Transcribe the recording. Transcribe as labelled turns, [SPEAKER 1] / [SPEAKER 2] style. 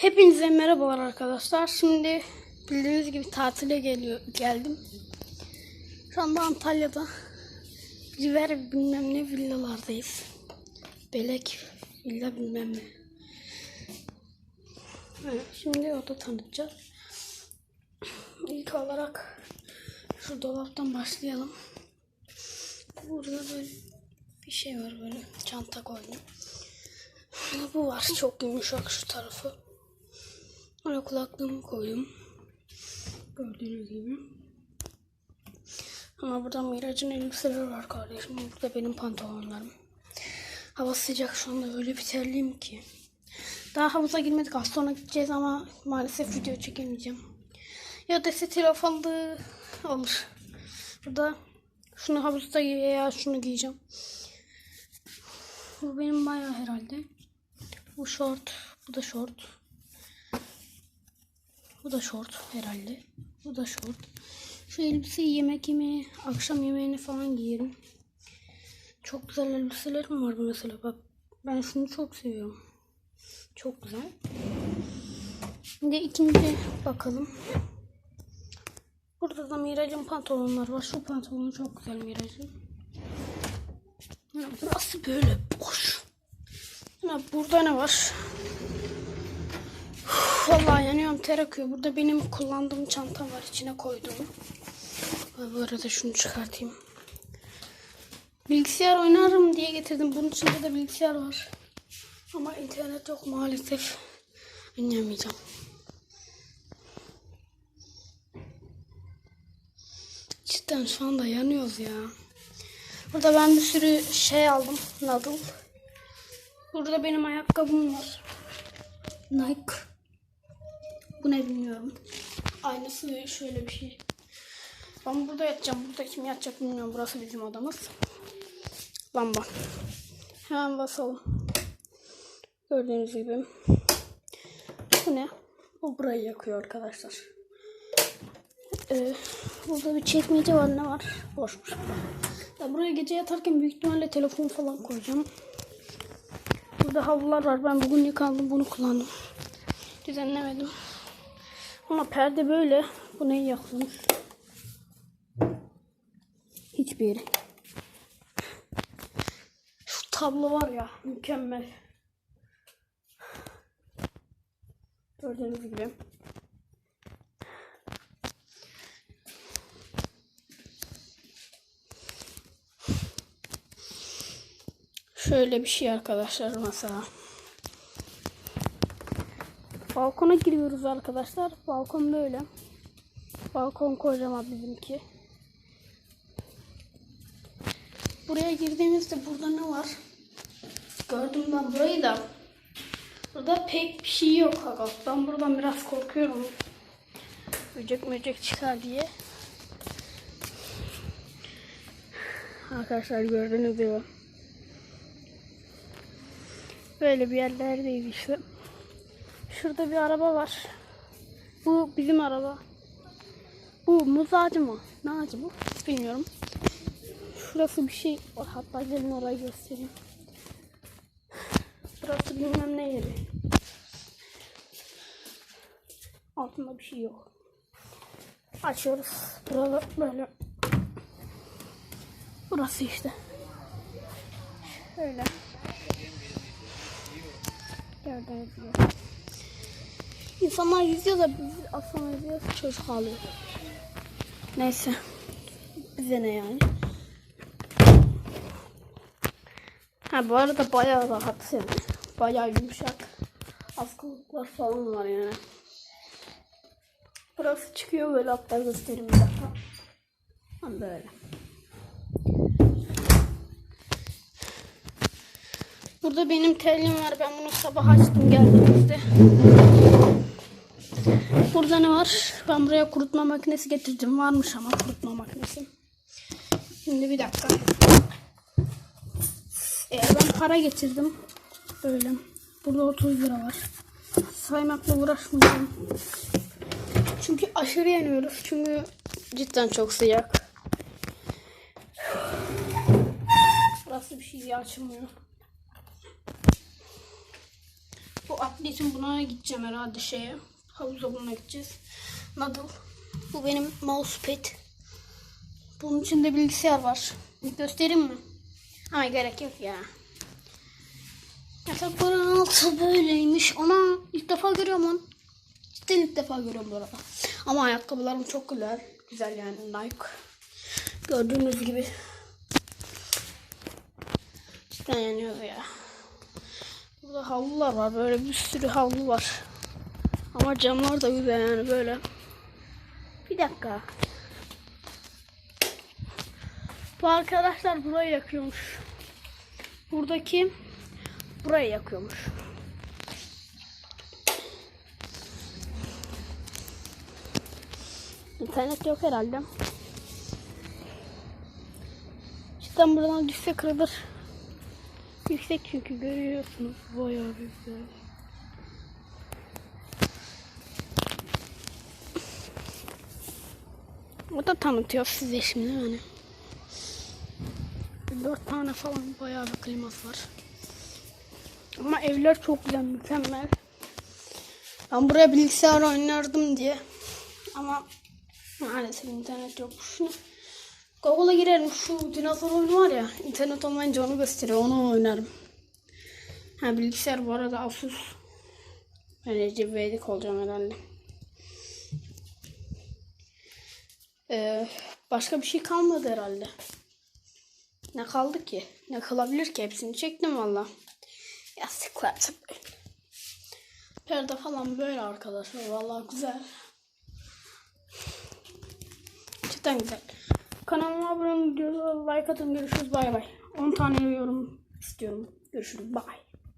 [SPEAKER 1] Hepinize merhabalar arkadaşlar. Şimdi bildiğiniz gibi tatile geliyor geldim. Şu anda Antalya'da River bilmem ne villalardayız. Belek villa bilmem ne. Evet, şimdi oda tanıtacağız. İlk olarak şu dolaptan başlayalım. Burada böyle bir şey var böyle çanta koydum. Bu var çok yumuşak şu tarafı. Oraya kulaklığımı koydum. Gördüğünüz gibi. Ama burada Miraç'ın elbiseleri var kardeşim. Burada benim pantolonlarım. Hava sıcak şu anda öyle bir terliyim ki. Daha havuza girmedik. Az sonra gideceğiz ama maalesef video çekemeyeceğim. Ya da telefonda olur. Burada şunu havuzda giy ya şunu giyeceğim. Bu benim bayağı herhalde. Bu short. Bu da short. Bu da short herhalde. Bu da short. Şu elbiseyi yemek yemeği, akşam yemeğini falan giyerim. Çok güzel elbiselerim var bu mesela. Bak ben şunu çok seviyorum. Çok güzel. Şimdi ikinci bakalım. Burada da Miraç'ın pantolonlar var. Şu pantolon çok güzel Miraç'ın. Ya Burası böyle boş. Ya burada ne var? Vallahi yanıyorum ter akıyor. Burada benim kullandığım çantam var. içine koydum. Bu arada şunu çıkartayım. Bilgisayar oynarım diye getirdim. Bunun içinde de bilgisayar var. Ama internet yok maalesef. Oynayamayacağım. Cidden şu anda yanıyoruz ya. Burada ben bir sürü şey aldım. Nadal. Burada benim ayakkabım var. Nike. Bu ne bilmiyorum. Aynısı şöyle bir şey. Ben burada yatacağım. Burada kim yatacak bilmiyorum. Burası bizim odamız. Lamba. Hemen basalım. Gördüğünüz gibi. Bu ne? Bu burayı yakıyor arkadaşlar. Ee, burada bir çekmece var. Ne var? Boşmuş. Ya buraya gece yatarken büyük ihtimalle telefon falan koyacağım. Burada havlular var. Ben bugün yıkandım. Bunu kullandım. Düzenlemedim. Ama perde böyle. Bu neyi yakılmış? Hiçbir yeri. Şu tablo var ya. Mükemmel. Gördüğünüz gibi. Şöyle bir şey arkadaşlar mesela. Balkona giriyoruz arkadaşlar. Balkon böyle. Balkon kocaman bizimki. Buraya girdiğimizde burada ne var? Gördüm ben burayı da. Burada pek bir şey yok fakat ben buradan biraz korkuyorum. Böcek möcek çıkar diye. Arkadaşlar gördüğünüz gibi. Böyle bir yerlerdeyiz işte. Şurada bir araba var. Bu bizim araba. Bu muz ağacı mı? Ne ağacı bu? Bilmiyorum. Şurası bir şey var. Hatta gelin orayı göstereyim. Burası bilmem ne yeri. Altında bir şey yok. Açıyoruz. Burada böyle. Burası işte. Şöyle. Gördüğünüz gibi. İnsanlar yüzüyor da biz aslında yüzüyoruz çocuk ağlıyor. Neyse. Bize ne yani. Ha bu arada bayağı rahat yani. Bayağı yumuşak. Askılıklar falan var yani. Burası çıkıyor böyle hatta göstereyim bir dakika. Ha böyle. Burada benim telim var. Ben bunu sabah açtım geldiğimizde. Burada ne var? Ben buraya kurutma makinesi getirdim. Varmış ama kurutma makinesi. Şimdi bir dakika. Ee, ben para getirdim. Böyle. Burada 30 lira var. Saymakla uğraşmayacağım. Çünkü aşırı yanıyoruz. Çünkü cidden çok sıcak. Burası bir şey açılmıyor. Bu atletin buna gideceğim herhalde şeye. Havuza bununla gideceğiz. Nadal. Bu benim mousepad. Bunun içinde bilgisayar var. Göstereyim mi? Ama gerek yok ya. Yatakların altı böyleymiş. Ana ilk defa görüyorum onu. Cidden ilk defa görüyorum bu arada. Ama ayakkabılarım çok güzel. Güzel yani Nike. Gördüğünüz gibi. Cidden yanıyor ya. Burada havlular var. Böyle bir sürü havlu var. Ama camlar da güzel yani böyle. Bir dakika. Bu arkadaşlar burayı yakıyormuş. Buradaki burayı yakıyormuş. İnternet yok herhalde. Cidden buradan düşse kırılır. Yüksek çünkü görüyorsunuz. Bayağı güzel. O da tanıtıyor size şimdi yani. Dört tane falan bayağı bir kliması var. Ama evler çok güzel, mükemmel. Ben buraya bilgisayar oynardım diye. Ama maalesef internet yok. Şunu Google'a girerim. Şu dinozor oyunu var ya. internet olmayınca onu gösteriyor. Onu oynarım. Ha bilgisayar bu arada Asus. Ben Recep Vedik olacağım herhalde. Ee, başka bir şey kalmadı herhalde. Ne kaldı ki? Ne kalabilir ki? Hepsini çektim valla. Yastıklar tabii. Perde falan böyle arkadaşlar. Valla güzel. Cidden güzel. Kanalıma abone olun, like atın. Görüşürüz. Bay bay. 10 tane yorum istiyorum. Görüşürüz. Bay.